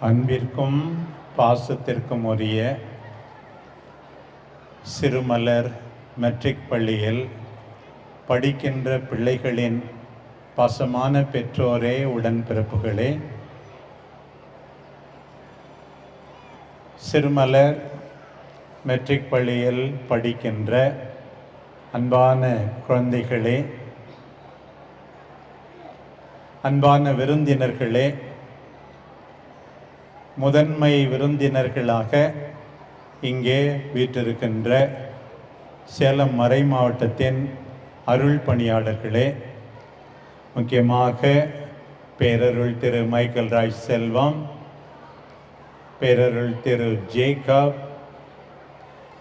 அன்பிற்கும் பாசத்திற்கும் உரிய சிறுமலர் மெட்ரிக் பள்ளியில் படிக்கின்ற பிள்ளைகளின் பாசமான பெற்றோரே உடன்பிறப்புகளே. சிறுமலர் மெட்ரிக் பள்ளியில் படிக்கின்ற அன்பான குழந்தைகளே அன்பான விருந்தினர்களே முதன்மை விருந்தினர்களாக இங்கே வீற்றிருக்கின்ற சேலம் மறை மாவட்டத்தின் அருள் பணியாளர்களே முக்கியமாக பேரருள் திரு மைக்கேல் ராஜ் செல்வம் பேரருள் திரு ஜேக்கப்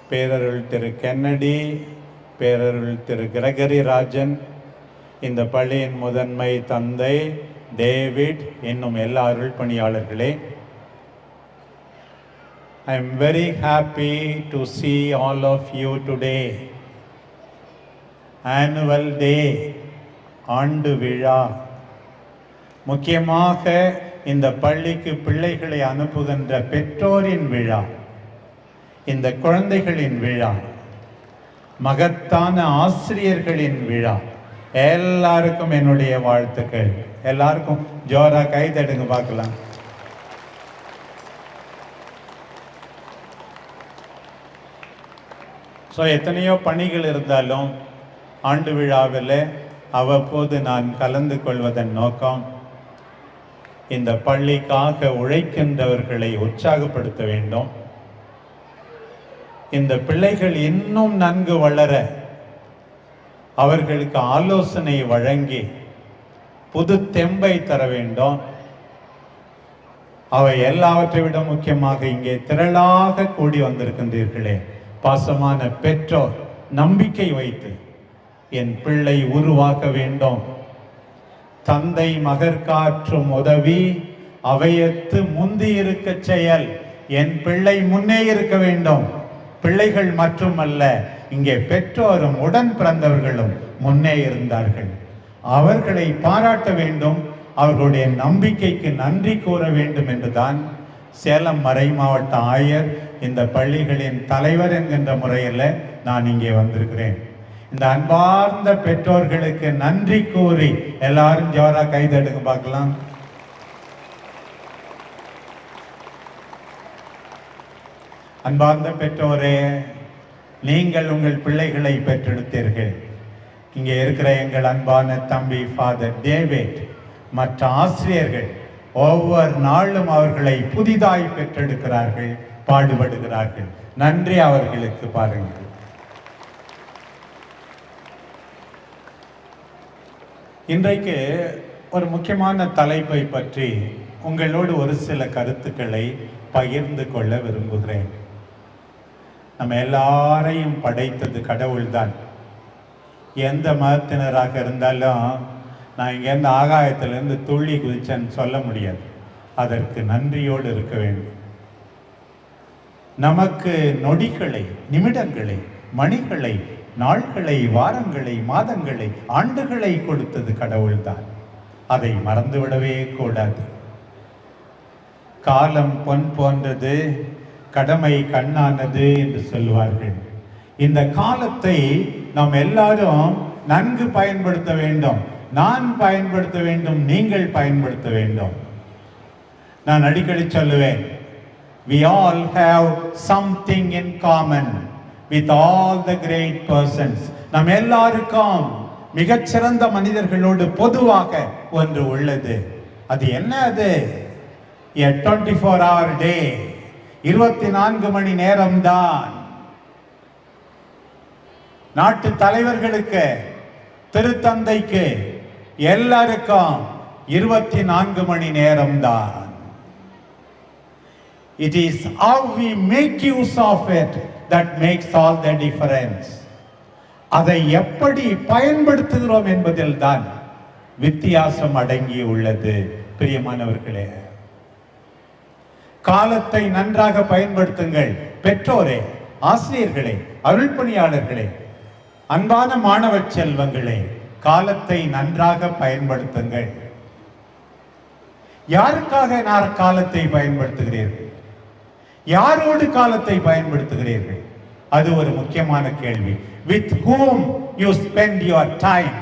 பேரருள் திரு கென்னடி பேரருள் திரு கிரகரி ராஜன் இந்த பள்ளியின் முதன்மை தந்தை டேவிட் என்னும் எல்லா அருள் பணியாளர்களே. I am very happy to see all of you today. Annual Day, ஆண்டு விழா. முக்கியமாக இந்த பள்ளிக்கு பிள்ளைகளை அனுப்புகின்ற பெற்றோரின் விழா இந்த குழந்தைகளின் விழா மகத்தான ஆசிரியர்களின் விழா. எல்லாருக்கும் என்னுடைய வாழ்த்துக்கள். எல்லாருக்கும் ஜோரா கை தடுங்க பார்க்கலாம். ஸோ எத்தனையோ பணிகள் இருந்தாலும் ஆண்டு விழாவில் அவ்வப்போது நான் கலந்து கொள்வதன் நோக்கம் இந்த பள்ளிக்காக உழைக்கின்றவர்களை உற்சாகப்படுத்த வேண்டும். இந்த பிள்ளைகள் இன்னும் நன்கு வளர அவர்களுக்கு ஆலோசனை வழங்கி புது தெம்பை தர வேண்டும். அவை எல்லாவற்றை விட முக்கியமாக இங்கே திரளாக கூடி வந்திருக்கின்றீர்களே. பாசமான பெற்றோர் நம்பிக்கை வைத்து என் பிள்ளை உருவாக்க வேண்டும். தந்தை மகற்காற்றும் உதவி அவையத்து முந்தி இருக்க செயல் என் பிள்ளை முன்னே இருக்க வேண்டும். பிள்ளைகள் மட்டுமல்ல இங்கே பெற்றோரும் உடன் பிறந்தவர்களும் முன்னே இருந்தார்கள். அவர்களை பாராட்ட வேண்டும் அவர்களுடைய நம்பிக்கைக்கு நன்றி கூற வேண்டும் என்றுதான் சேலம் மறை மாவட்ட ஆயர் இந்த பள்ளிகளின் தலைவர் என்கின்ற முறையில் நான் இங்கே வந்திருக்கிறேன். இந்த அன்பார்ந்த பெற்றோர்களுக்கு நன்றி கூறி எல்லாரும் ஜோரா கைதடுங்க பார்க்கலாம். அன்பார்ந்த பெற்றோரே நீங்கள் உங்கள் பிள்ளைகளை பெற்றெடுத்தீர்கள். இங்கே இருக்கிற எங்கள் அன்பான தம்பி ஃபாதர் டேவிட் மற்ற ஆசிரியர்கள் ஒவ்வொரு நாளும் அவர்களை புதிதாய் பெற்றெடுக்கிறார்கள். பாடுபடுகிறார்கள். நன்றி அவர்களுக்கு பாருங்கள். இன்றைக்கு ஒரு முக்கியமான தலைப்பை பற்றி உங்களோடு ஒரு சில கருத்துக்களை பகிர்ந்து கொள்ள விரும்புகிறேன். நம்ம எல்லாரையும் படைத்தது கடவுள்தான். எந்த மதத்தினராக இருந்தாலும் நான் இங்கேருந்து ஆகாயத்திலேருந்து துள்ளி குதிச்சேன்னு சொல்ல முடியாது. அதற்கு நன்றியோடு இருக்க வேண்டும். நமக்கு நொடிகளை நிமிடங்களை மணிகளை நாட்களை வாரங்களை மாதங்களை ஆண்டுகளை கொடுத்தது கடவுள்தான். அதை மறந்துவிடவே கூடாது. காலம் பொன் போன்றது கடமை கண்ணானது என்று சொல்வார்கள். இந்த காலத்தை நாம் எல்லாரும் நன்கு பயன்படுத்த வேண்டும். நான் பயன்படுத்த வேண்டும் நீங்கள் பயன்படுத்த வேண்டும். நான் அடிக்கடி சொல்லுவேன் we all have something in common with all the great persons. நம் எல்லாருக்கும் மிகச்சிறந்த மனிதர்களோடு பொதுவாக ஒன்று உள்ளது. அது என்ன அது? A 24 ஃபோர் ஹவர் டே இருபத்தி நான்கு மணி நேரம்தான். நாட்டு தலைவர்களுக்கு திருத்தந்தைக்கு எல்லாருக்கும் இருபத்தி நான்கு மணி நேரம்தான். It is how we make use of it that makes all the difference. அதை எப்படி பயன்படுத்துகிறோம் என்பதில் தான் வித்தியாசம் அடங்கி உள்ளது பிரியமானவர்களே. காலத்தை நன்றாக பயன்படுத்துங்கள். பெற்றோரே ஆசிரியர்களே அருள்பணியாளர்களே அன்பான மாணவ செல்வங்களே காலத்தை நன்றாக பயன்படுத்துங்கள். யாருக்காக நான் காலத்தை பயன்படுத்துகிறீர்கள் யாரோடு காலத்தை பயன்படுத்துகிறீர்கள்? அது ஒரு முக்கியமான கேள்வி. With whom you spend your time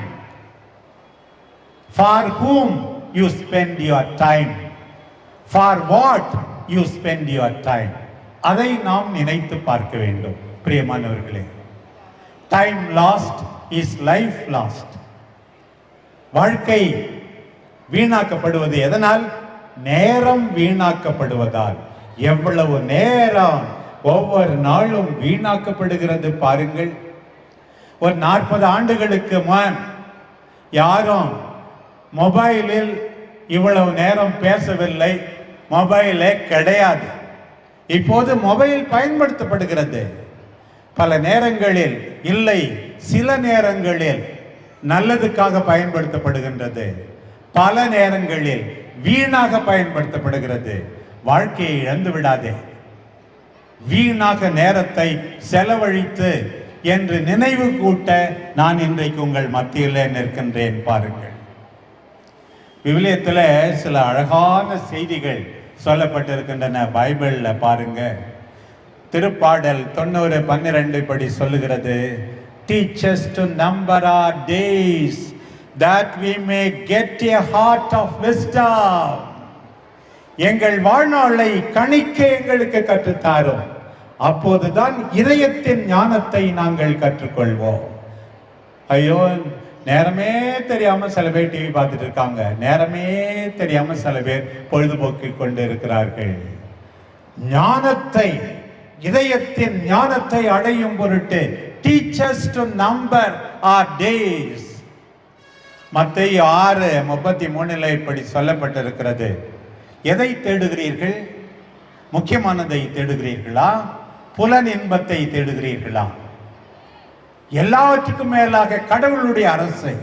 for whom you spend your time for what you spend your time அதை நாம் நினைத்து பார்க்க வேண்டும் பிரியமானவர்களே. Time lost is life lost வாழ்க்கை வீணாக்கப்படுவது எதனால்? நேரம் வீணாக்கப்படுவதால். எவ்வளவு நேரம் ஒவ்வொரு நாளும் வீணாக்கப்படுகிறது பாருங்கள். ஒரு நாற்பது ஆண்டுகளுக்கு முன் யாரும் மொபைலில் இவ்வளவு நேரம் பேசவில்லை. மொபைலே கிடையாது. இப்போது மொபைல் பயன்படுத்தப்படுகிறது. பல நேரங்களில் இல்லை சில நேரங்களில் நல்லதுக்காக பயன்படுத்தப்படுகின்றது. பல நேரங்களில் வீணாக பயன்படுத்தப்படுகிறது. வாழ்க்கையை இழந்து விடாதே. வீணாக நேரத்தை செலவழித்து என்று நினைவு கூட்ட நான் இன்றைக்கு உங்கள் மத்தியிலே நிற்கின்றேன் பாருங்கள். விவிலியத்தில் சில அழகான செய்திகள் சொல்லப்பட்டிருக்கின்றன பைபிளில் பாருங்க. திருப்பாடல் தொண்ணூறு பன்னிரெண்டு படி சொல்லுகிறது. Teach us to number our days that we may get a heart of wisdom எங்கள் வாழ்நாளை கணிக்க எங்களுக்கு கற்றுத்தாரும். அப்போதுதான் இதயத்தின் ஞானத்தை நாங்கள் கற்றுக்கொள்வோம். ஐயோ நேரமே தெரியாம சில பேர் டிவி பார்த்துட்டு இருக்காங்க. நேரமே தெரியாம சில பேர் பொழுதுபோக்கி கொண்டு இருக்கிறார்கள் ஞானத்தை இதயத்தின் ஞானத்தை அடையும் பொருட்டு teach us to number our days மத்திய ஆறு முப்பத்தி மூணுல இப்படி சொல்லப்பட்டிருக்கிறது. எதை தேடுகிறீர்கள்? முக்கியமானதை தேடுகிறீர்களா? புலன் இன்பத்தை தேடுகிறீர்களா? எல்லாவற்றுக்கும் மேலாக கடவுளுடைய அரசை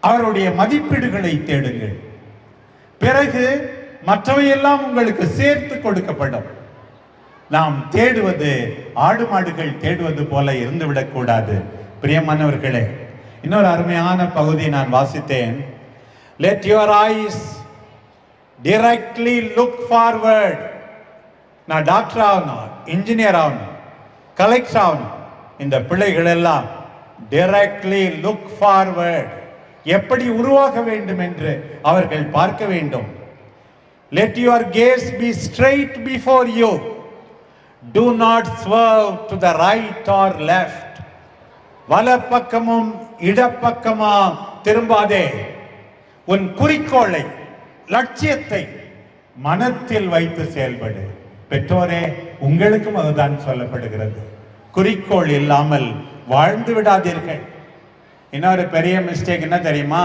அவருடைய மதிப்பீடுகளை தேடுங்கள். பிறகு மற்றவையெல்லாம் உங்களுக்கு சேர்த்து கொடுக்கப்படும். நாம் தேடுவது ஆடு மாடுகள் தேடுவது போல இருந்துவிடக் கூடாது. பிரியமானவர்களே இன்னொரு அருமையான பகுதி நான் வாசித்தேன். Let your eyes directly look forward நான் டாக்டர் ஆகணும் இன்ஜினியர் ஆகணும் கலெக்டர் ஆகணும். இந்த பிள்ளைகள் எல்லாம் டிரெக்ட்லி லுக் ஃபார்வர்ட் எப்படி உருவாக வேண்டும் என்று அவர்கள் பார்க்க வேண்டும். Let your gaze be straight before you do not swerve to the right or left வலப்பக்கமும் இடப்பக்கமா திரும்பாதே. உன் குறிக்கோளை லட்சியத்தை மனத்தில் வைத்து செயல்படு. பெற்றோரே உங்களுக்கும் அதுதான் சொல்லப்படுகிறது. குறிக்கோள் இல்லாமல் வாழ்ந்து விடாதீர்கள். இன்னொரு பெரிய மிஸ்டேக் என்ன தெரியுமா?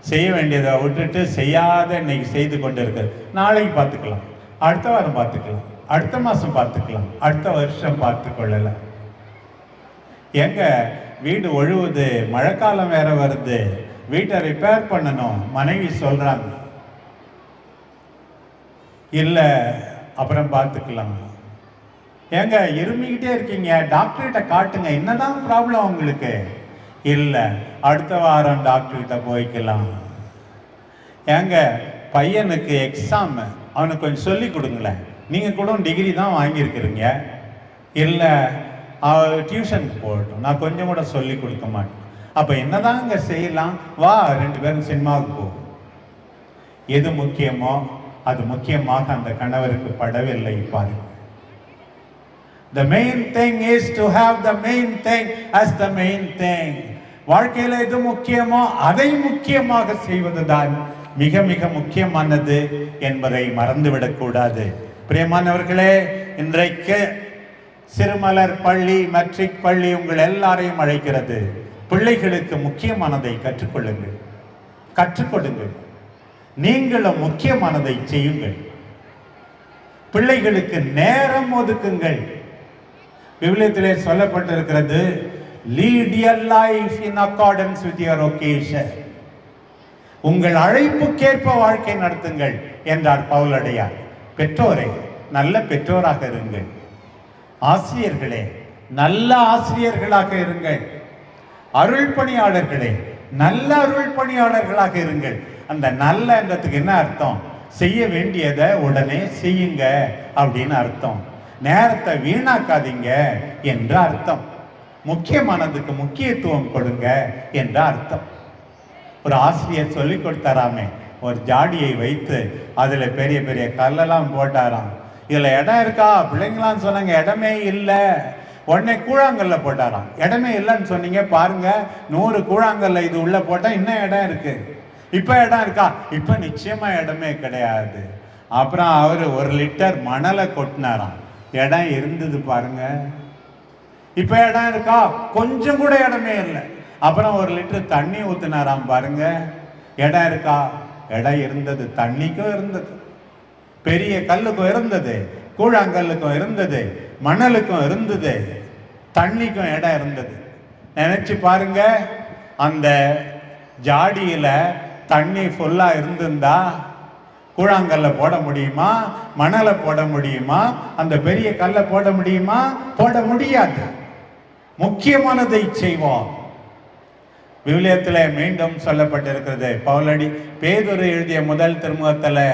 செய்ய வேண்டியதை விட்டுட்டு செய்யாத இன்னைக்கு செய்து கொண்டு இருக்கு நாளைக்கு பார்த்துக்கலாம். அடுத்த வாரம் பார்த்துக்கலாம். அடுத்த மாதம் பார்த்துக்கலாம். அடுத்த வருஷம் பார்த்து கொள்ளலாம் எங்க வீடு ஒழுவுது மழைக்காலம் வேற வருது. வீட்டை ரிப்பேர் பண்ணணும். மனைவி சொல்றாங்க. இல்லை அப்புறம் பார்த்துக்கலாம். ஏங்க இருமிக்கிட்டே இருக்கீங்க. டாக்டர்கிட்ட காட்டுங்க. என்னதான் ப்ராப்ளம் உங்களுக்கு? இல்லை அடுத்த வாரம் டாக்டர்கிட்ட போய்க்கலாம். ஏங்க பையனுக்கு எக்ஸாம் அவனுக்கு கொஞ்சம் சொல்லி கொடுங்களேன். நீங்கள் கூட டிகிரி தான் வாங்கியிருக்கிறீங்க. இல்ல டியூஷனுக்கு போகட்டும். நான் கொஞ்சம் கூட சொல்லி கொடுக்க மாட்டேன். அப்போ என்னதாங்க செய்யலாம்? வா ரெண்டு பேரும் சினிமாவுக்கு போ. எது முக்கியமோ அது முக்கியமாக அந்த கணவருக்கு படவில்லை பாருங்க The main thing is to have the main thing as the main thing. வாழ்க்கையில் எது முக்கியமோ அதை முக்கியமாக செய்வதுதான் மிக மிக முக்கியமானது என்பதை மறந்துவிடக்கூடாது பிரியமானவர்களே இன்றைக்கு சிறுமலர் பள்ளி மெட்ரிக் பள்ளி உங்கள் எல்லாரையும் அழைக்கிறது. பிள்ளைகளுக்கு முக்கியமானதை கற்றுக்கொள்ளுங்கள். கற்றுக்கொள்ளுங்கள் நீங்களும் முக்கியமானதை செய்யுங்கள். பிள்ளைகளுக்கு நேரம் ஒதுக்குங்கள். விவிலியத்திலே சொல்லப்பட்டிருக்கிறது lead your life in accordance with your vocation உங்கள் அழைப்புக்கேற்ப வாழ்க்கை நடத்துங்கள் என்றார் பவுலடையார். பெற்றோரே நல்ல பெற்றோராக இருங்கள். ஆசிரியர்களே நல்ல ஆசிரியர்களாக இருங்கள். அருள் பணியாளர்களே நல்ல அருள் பணியாளர்களாக இருங்கள். அந்த நல்லன்றதுக்கு என்ன அர்த்தம்? செய்ய வேண்டியதை உடனே செய்யுங்க அப்படின்னு அர்த்தம். நேரத்தை வீணாக்காதீங்க என்ற அர்த்தம். முக்கியமானதுக்கு முக்கியத்துவம் கொடுங்க என்ற அர்த்தம். ஒரு ஆசிரியர் சொல்லி கொடுத்தாராமே ஒரு ஜாடியை வைத்து அதில் பெரிய பெரிய கல்லெல்லாம் போட்டாராம். இதில் இடம் இருக்கா? பிள்ளைங்களாம் சொன்னாங்க இடமே இல்லை. உடனே கூழாங்கல்ல போட்டாராம். இடமே இல்லைன்னு சொன்னீங்க பாருங்க நூறு கூழாங்கல்ல இது உள்ள போட்டால் இன்னும் இடம் இருக்குது இப்போ இடம் இருக்கா? இப்போ நிச்சயமாக இடமே கிடையாது. அப்புறம் அவர் ஒரு லிட்டர் மணலை கொட்டினாராம். இடம் இருந்தது பாருங்க. இப்போ இடம் இருக்கா? கொஞ்சம் கூட இடமே இல்லை. அப்புறம் ஒரு லிட்டர் தண்ணி ஊற்றினாராம் பாருங்க. இடம் இருக்கா? இடம் இருந்தது. தண்ணிக்கும் இருந்தது. பெரிய கல்லுக்கும் இருந்தது. கூழாங்கல்லுக்கும் இருந்தது. மணலுக்கும் இருந்தது. தண்ணிக்கும் இடம் இருந்தது. நினச்சி பாருங்க. அந்த ஜாடியில் தண்ணி ஃபுல்லாக இருந்திருந்தா கூழாங்கல்ல போட முடியுமா? மணலை போட முடியுமா? அந்த பெரிய கல்லை போட முடியுமா? போட முடியாது. முக்கியமானதை செய்வோம். விவிலியத்தில் மீண்டும் சொல்லப்பட்டிருக்கிறது. பவுலடி பேதுரு எழுதிய முதல் திருமுகத்தில்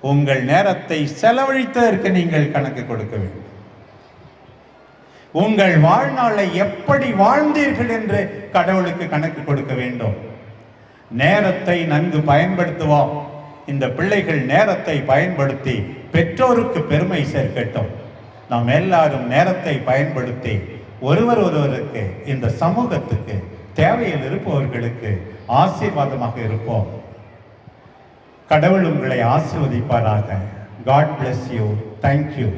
உங்கள் நேரத்தை செலவழித்ததற்கு நீங்கள் கணக்கு கொடுக்க வேண்டும். உங்கள் வாழ்நாளை எப்படி வாழ்ந்தீர்கள் என்று கடவுளுக்கு கணக்கு கொடுக்க வேண்டும். நேரத்தை நன்கு பயன்படுத்துவோம். இந்த பிள்ளைகள் நேரத்தை பயன்படுத்தி பெற்றோருக்கு பெருமை சேர்க்கட்டும். நாம் எல்லாரும் நேரத்தை பயன்படுத்தி ஒருவர் ஒருவருக்கு இந்த சமூகத்துக்கு தேவையில் இருப்பவர்களுக்கு ஆசீர்வாதமாக இருப்போம். கடவுள் உங்களை ஆசிர்வதிப்பாராக. God bless you thank you